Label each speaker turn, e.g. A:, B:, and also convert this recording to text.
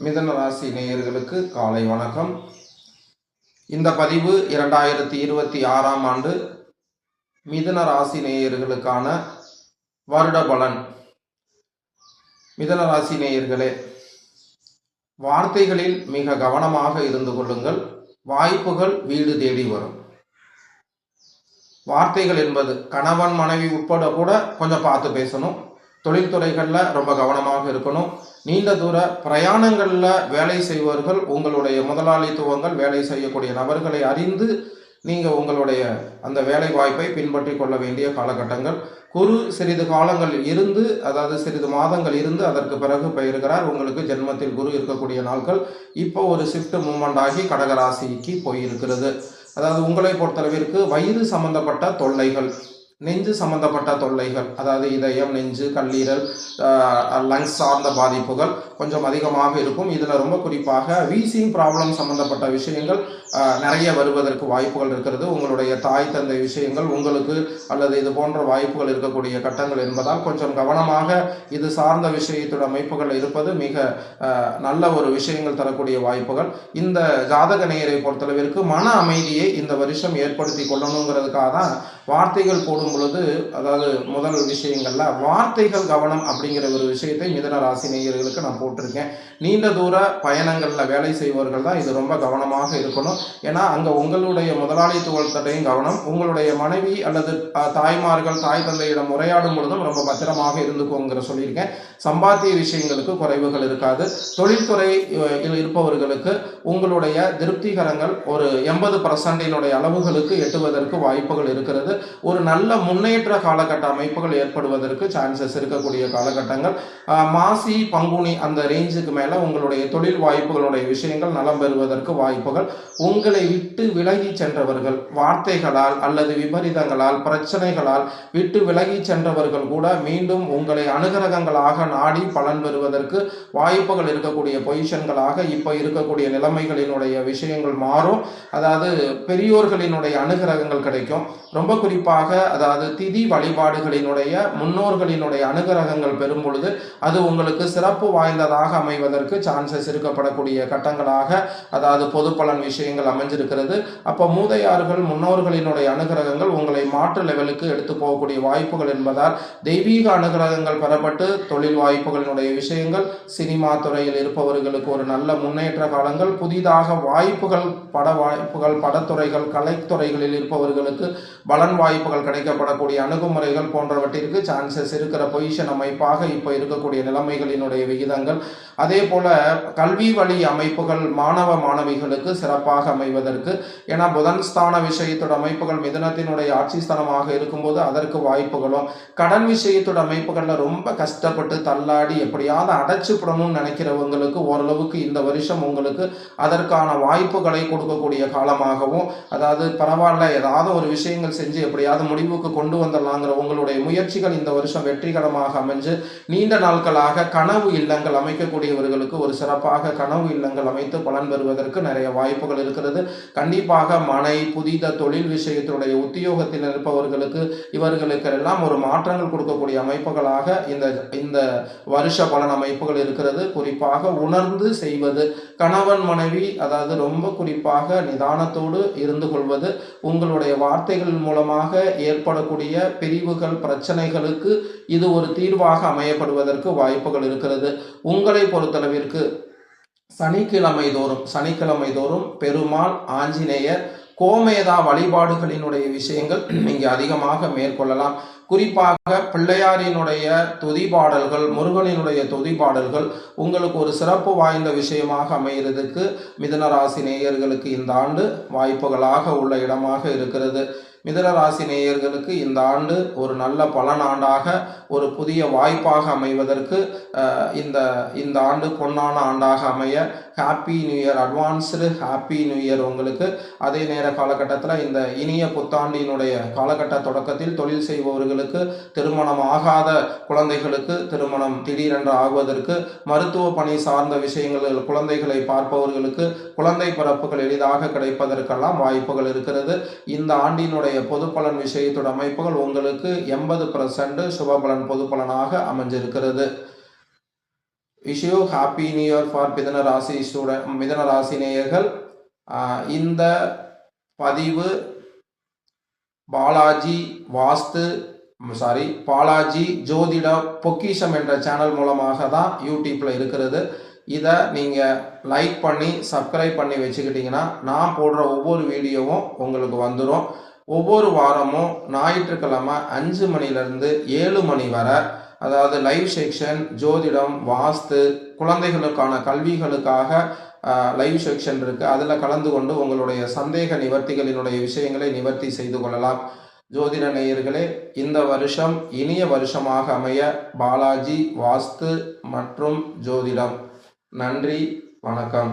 A: மிதன ராசி நேயர்களுக்கு காலை வணக்கம். இந்த பதிவு இரண்டாயிரத்தி இருபத்தி ஆறாம் ஆண்டு மிதன ராசி நேயர்களுக்கான வருட பலன். மிதன ராசி நேயர்களே வார்த்தைகளில் மிக கவனமாக இருந்து கொள்ளுங்கள். வாய்ப்புகள் வீடு தேடி வரும். வார்த்தைகள் என்பது கணவன் மனைவி உட்பட கூட கொஞ்சம் பார்த்து பேசணும். தொழில்துறைகளில் ரொம்ப கவனமாக இருக்கணும். நீண்ட தூர பிரயாணங்களில் வேலை செய்வர்கள் உங்களுடைய முதலாளித்துவங்கள் வேலை செய்யக்கூடிய நபர்களை அறிந்து நீங்கள் உங்களுடைய அந்த வேலை வாய்ப்பை பின்பற்றி கொள்ள வேண்டிய காலகட்டங்கள். குரு சிறிது காலங்கள் இருந்து அதாவது சிறிது மாதங்கள் இருந்து அதற்கு பிறகு பயிர்கிறார் உங்களுக்கு ஜென்மத்தில் குரு இருக்கக்கூடிய நாட்கள் இப்போ ஒரு ஷிஃப்ட் மூமெண்ட் ஆகி கடகராசிக்கு போயிருக்கிறது. அதாவது உங்களை பொறுத்தளவிற்கு வயிறு சம்பந்தப்பட்ட தொல்லைகள் நெஞ்சு சம்பந்தப்பட்ட தொல்லைகள் அதாவது இதயம் நெஞ்சு கல்லீரல் லங்ஸ் சார்ந்த பாதிப்புகள் கொஞ்சம் அதிகமாக இருக்கும். இதில் ரொம்ப குறிப்பாக வீசிங் ப்ராப்ளம் சம்பந்தப்பட்ட விஷயங்கள் நிறைய வருவதற்கு வாய்ப்புகள் இருக்கிறது. உங்களுடைய தாய் தந்தை விஷயங்கள் உங்களுக்கு அல்லது இது போன்ற வாய்ப்புகள் இருக்கக்கூடிய கட்டங்கள் என்பதால் கொஞ்சம் கவனமாக இது சார்ந்த விஷயத்தோட அமைப்புகள் இருப்பது மிக நல்ல ஒரு விஷயங்கள் தரக்கூடிய வாய்ப்புகள். இந்த ஜாதக நேயரை பொறுத்தளவிற்கு மன அமைதியை இந்த வருஷம் ஏற்படுத்தி கொள்ளணுங்கிறதுக்காக தான் வார்த்தைகள் போடும் பொழுது அதாவது முதல் விஷயங்கள்ல வார்த்தைகள் கவனம் அப்படிங்கிற ஒரு விஷயத்தை மிதன ராசி நேயர்களுக்கு நான் போட்டிருக்கேன். நீண்ட தூர பயணங்கள்ல வேலை செய்பவர்கள் தான் இது ரொம்ப கவனமாக இருக்கணும். ஏன்னா அங்க உங்களுடைய முதலாளித்துவத்தையும் கவனம். உங்களுடைய மனைவி அல்லது தாய்மார்கள் தாய் தந்தையிடம் உரையாடும் பொழுதும் ரொம்ப பத்திரமாக இருந்துக்கோங்கிற சொல்லியிருக்கேன். சம்பாத்திய விஷயங்களுக்கு குறைவுகள் இருக்காது. தொழில்துறை இருப்பவர்களுக்கு உங்களுடைய திருப்திகரங்கள் ஒரு எண்பது பர்சன்டினுடைய அளவுகளுக்கு எட்டுவதற்கு வாய்ப்புகள் இருக்கிறது. ஒரு நல்ல முன்னேற்ற காலகட்ட அமைப்புகள் ஏற்படுவதற்கு சான்சஸ் இருக்கக்கூடிய காலகட்டங்கள். மாசி பங்குனி அந்த ரேஞ்சுக்கு மேலே உங்களுடைய தொழில் வாய்ப்புகளுடைய விஷயங்கள் நலம் பெறுவதற்கு வாய்ப்புகள். உங்களை விட்டு விலகி சென்றவர்கள் வார்த்தைகளால் அல்லது விபரீதங்களால் பிரச்சனைகளால் விட்டு விலகி சென்றவர்கள் கூட மீண்டும் உங்களை அனுகிரகங்களாக நாடி பலன் பெறுவதற்கு வாய்ப்புகள் இருக்கக்கூடிய பொசிஷன்களாக இப்போ இருக்கக்கூடிய நிலைமைகளினுடைய விஷயங்கள் மாறும். அதாவது பெரியோர்களினுடைய அனுகிரகங்கள் கிடைக்கும். ரொம்ப குறிப்பாக அதாவது திதி வழிபாடுகளினுடைய முன்னோர்களினுடைய அனுகிரகங்கள் பெறும் பொழுது அது உங்களுக்கு சிறப்பு வாய்ந்ததாக அமைவதற்கு சான்சஸ் இருக்கப்படக்கூடிய கட்டங்களாக அதாவது பொது பலன் விஷயங்கள் அமைஞ்சிருக்கிறது. அப்போ மூதையார்கள் முன்னோர்களினுடைய அனுகிரகங்கள் உங்களை மாற்று லெவலுக்கு எடுத்து போகக்கூடிய வாய்ப்புகள் என்பதால் தெய்வீக அனுகிரகங்கள் பெறப்பட்டு தொழில் வாய்ப்புகளினுடைய விஷயங்கள் சினிமா துறையில் இருப்பவர்களுக்கு ஒரு நல்ல முன்னேற்ற காலங்கள் புதிதாக வாய்ப்புகள் பட வாய்ப்புகள் படத்துறைகள் கலைத்துறைகளில் இருப்பவர்களுக்கு பலன் வாய்ப்புகள் கிடைக்கப்படக்கூடிய அணுகுமுறைகள் போன்றவற்றிற்கு சான்சஸ் இருக்கிற பொசிஷன் அமைப்பாக இப்போ இருக்கக்கூடிய நிலைமைகளினுடைய விகிதங்கள். அதே போல கல்வி வழி அமைப்புகள் மாணவ மாணவிகளுக்கு சிறப்பாக அமைவதற்கு ஏன்னா புதன் ஸ்தான விஷயத்தோட அமைப்புகள் மிதனத்தினுடைய ஆட்சி ஸ்தானமாக இருக்கும்போது அதற்கு வாய்ப்புகளும். கடன் விஷயத்தோட அமைப்புகளில் ரொம்ப கஷ்டப்பட்டு தள்ளாடி எப்படியாவது அடைச்சுப்படணும்னு நினைக்கிறவங்களுக்கு ஓரளவுக்கு இந்த வருஷம் உங்களுக்கு அதற்கான வாய்ப்புகளை கொடுக்கக்கூடிய காலமாகவும் அதாவது பரவாயில்ல ஏதாவது ஒரு விஷயங்கள் செஞ்சு எப்படியாவது முடிவுக்கு கொண்டு வந்துடலாங்கிற உங்களுடைய முயற்சிகள் இந்த வருஷம் வெற்றிகரமாக அமைஞ்சு நீண்ட நாட்களாக கனவு இல்லங்கள் அமைக்கக்கூடியவர்களுக்கு ஒரு சிறப்பாக கனவு இல்லங்கள் அமைத்து பலன் பெறுவதற்கு நிறைய வாய்ப்புகள் இருக்கிறது. கண்டிப்பாக மனை புதித தொழில் விஷயத்தினுடைய உத்தியோகத்தில் இருப்பவர்களுக்கு இவர்களுக்கு எல்லாம் ஒரு மாற்றங்கள் கொடுக்கக்கூடிய அமைப்புகளாக இந்த இந்த வருஷ பலன் அமைப்புகள் இருக்கிறது. குறிப்பாக உணர்ந்து செய்வது கணவன் மனைவி அதாவது ரொம்ப குறிப்பாக நிதானத்தோடு இருந்து கொள்வது உங்களுடைய வார்த்தைகள் மூலம் மூலமாக ஏற்படக்கூடிய பிரிவுகள் பிரச்சனைகளுக்கு இது ஒரு தீர்வாக அமையப்படுவதற்கு வாய்ப்புகள் இருக்கிறது. உங்களை பொறுத்தளவிற்கு சனிக்கிழமை தோறும் சனிக்கிழமை தோறும் பெருமாள் ஆஞ்சநேயர் கோமேதா வழிபாடுகளினுடைய விஷயங்கள் இங்கே அதிகமாக மேற்கொள்ளலாம். குறிப்பாக பிள்ளையாரினுடைய துதி பாடல்கள் முருகனினுடைய துதி பாடல்கள் உங்களுக்கு ஒரு சிறப்பு வாய்ந்த விஷயமாக அமைகிறதுக்கு மிதனராசி நேயர்களுக்கு இந்த ஆண்டு வாய்ப்புகளாக உள்ள இடமாக இருக்கிறது. மிதனராசி நேயர்களுக்கு இந்த ஆண்டு ஒரு நல்ல பலனாண்டாக ஒரு புதிய வாய்ப்பாக அமைவதற்கு இந்த இந்த ஆண்டு பொன்னான ஆண்டாக அமைய happy new year advanced happy new year உங்களுக்கு. அதே நேர காலகட்டத்தில் இந்த இனிய புத்தாண்டினுடைய காலகட்ட தொடக்கத்தில் தொழில் செய்பவர்களுக்கு திருமணம் ஆகாத குழந்தைகளுக்கு திருமணம் திடீரென்று ஆகுவதற்கு மருத்துவ பணி சார்ந்த விஷயங்களில் குழந்தைகளை பார்ப்பவர்களுக்கு குழந்தை பிறப்புகள் எளிதாக கிடைப்பதற்கெல்லாம் வாய்ப்புகள் இருக்கிறது. இந்த ஆண்டினுடைய பொது பலன் விஷயத்தோட அமைப்புகள் உங்களுக்கு எண்பது பர்சன்ட் சுபபலன் பொது பலனாக அமைஞ்சிருக்கிறது. Wish you happy new year for மிதன ராசி ஸ்டூடெண்ட் மிதன ராசி நேயர்கள். இந்த பதிவு பாலாஜி வாஸ்து சாரி பாலாஜி ஜோதிட பொக்கிஷம் என்ற சேனல் மூலமாக தான் யூடியூப்பில் இருக்கிறது. இதை நீங்கள் லைக் பண்ணி சப்ஸ்கிரைப் பண்ணி வச்சுக்கிட்டிங்கன்னா நான் போடுற ஒவ்வொரு வீடியோவும் உங்களுக்கு வந்துடும் ஒவ்வொரு வாரமும் ஞாயிற்றுக்கிழமை அஞ்சு மணிலேருந்து ஏழு மணி வரை அதாவது லைவ் செக்ஷன் ஜோதிடம் வாஸ்து குழந்தைகளுக்கான கல்விகளுக்காக லைவ் செக்ஷன் இருக்குது அதில் கலந்து கொண்டு உங்களுடைய சந்தேக நிவர்த்திகளினுடைய விஷயங்களை நிவர்த்தி செய்து கொள்ளலாம். ஜோதிட நேயர்களே இந்த வருஷம் இனிய வருஷமாக அமைய பாலாஜி வாஸ்து மற்றும் ஜோதிடம். நன்றி வணக்கம்.